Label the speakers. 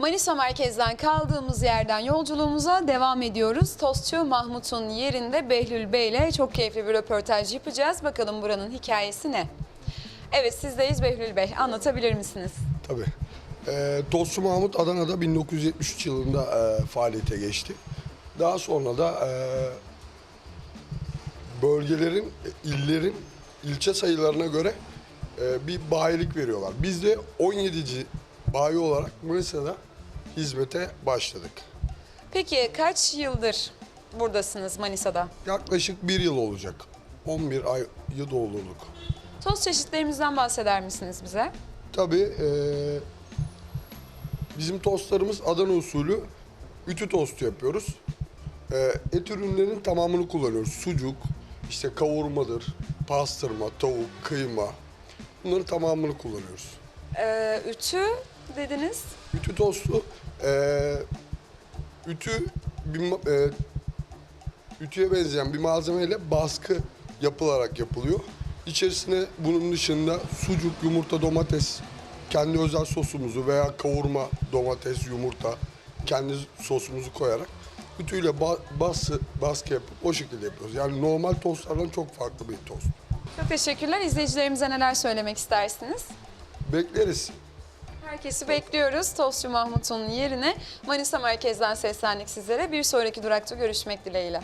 Speaker 1: Manisa merkezden kaldığımız yerden yolculuğumuza devam ediyoruz. Tostçu Mahmut'un yerinde Behlül Bey ile çok keyifli bir röportaj yapacağız. Bakalım buranın hikayesi ne? Evet sizdeyiz Behlül Bey. Anlatabilir misiniz?
Speaker 2: Tabii. Ee, Tostçu Mahmut Adana'da 1973 yılında e, faaliyete geçti. Daha sonra da e, bölgelerin, illerin ilçe sayılarına göre e, bir bayilik veriyorlar. Biz de 17. bayi olarak Manisa'da hizmete başladık.
Speaker 1: Peki kaç yıldır buradasınız Manisa'da?
Speaker 2: Yaklaşık bir yıl olacak. 11 ayı doldurduk.
Speaker 1: Tost çeşitlerimizden bahseder misiniz bize?
Speaker 2: Tabii e, bizim tostlarımız Adana usulü ütü tostu yapıyoruz. E, et ürünlerinin tamamını kullanıyoruz. Sucuk, işte kavurmadır, pastırma, tavuk, kıyma. Bunların tamamını kullanıyoruz.
Speaker 1: Ee, ütü dediniz.
Speaker 2: Ütü tostu, e, ütü bir, ma- e, ütüye benzeyen bir malzemeyle baskı yapılarak yapılıyor. İçerisine bunun dışında sucuk, yumurta, domates, kendi özel sosumuzu veya kavurma, domates, yumurta, kendi sosumuzu koyarak ütüyle ba- bası, baskı yapıp o şekilde yapıyoruz. Yani normal tostlardan çok farklı bir tost.
Speaker 1: Çok teşekkürler. İzleyicilerimize neler söylemek istersiniz?
Speaker 2: Bekleriz.
Speaker 1: Herkesi bekliyoruz. Tostçu Mahmut'un yerine Manisa merkezden seslendik sizlere. Bir sonraki durakta görüşmek dileğiyle.